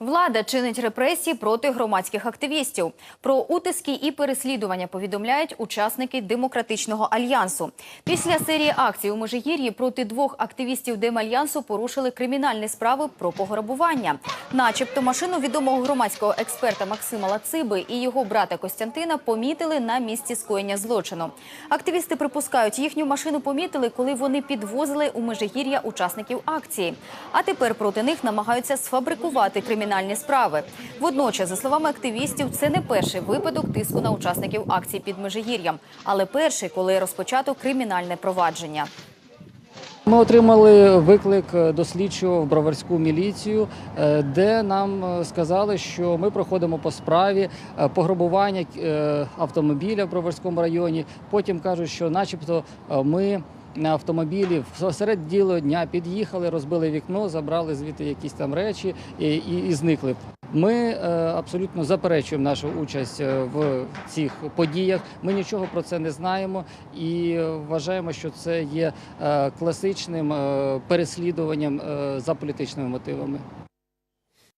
Влада чинить репресії проти громадських активістів. Про утиски і переслідування повідомляють учасники демократичного альянсу. Після серії акцій у Межигір'ї проти двох активістів Демальянсу порушили кримінальні справи про пограбування. Начебто машину відомого громадського експерта Максима Лациби і його брата Костянтина помітили на місці скоєння злочину. Активісти припускають, їхню машину помітили, коли вони підвозили у Межигір'я учасників акції. А тепер проти них намагаються сфабрикувати кримінальні справи. Водночас, за словами активістів, це не перший випадок тиску на учасників акції під Межигір'ям, але перший, коли розпочато кримінальне провадження. Ми отримали виклик до слідчого в броварську міліцію, е, де нам е, сказали, що ми проходимо по справі е, пограбування автомобіля в броварському районі. Потім кажуть, що, начебто, ми на автомобілі серед діло дня під'їхали, розбили вікно, забрали звідти якісь там речі і, і, і зникли. Ми е, абсолютно заперечуємо нашу участь е, в цих подіях. Ми нічого про це не знаємо і вважаємо, що це є е, класичним переслідуванням за політичними мотивами.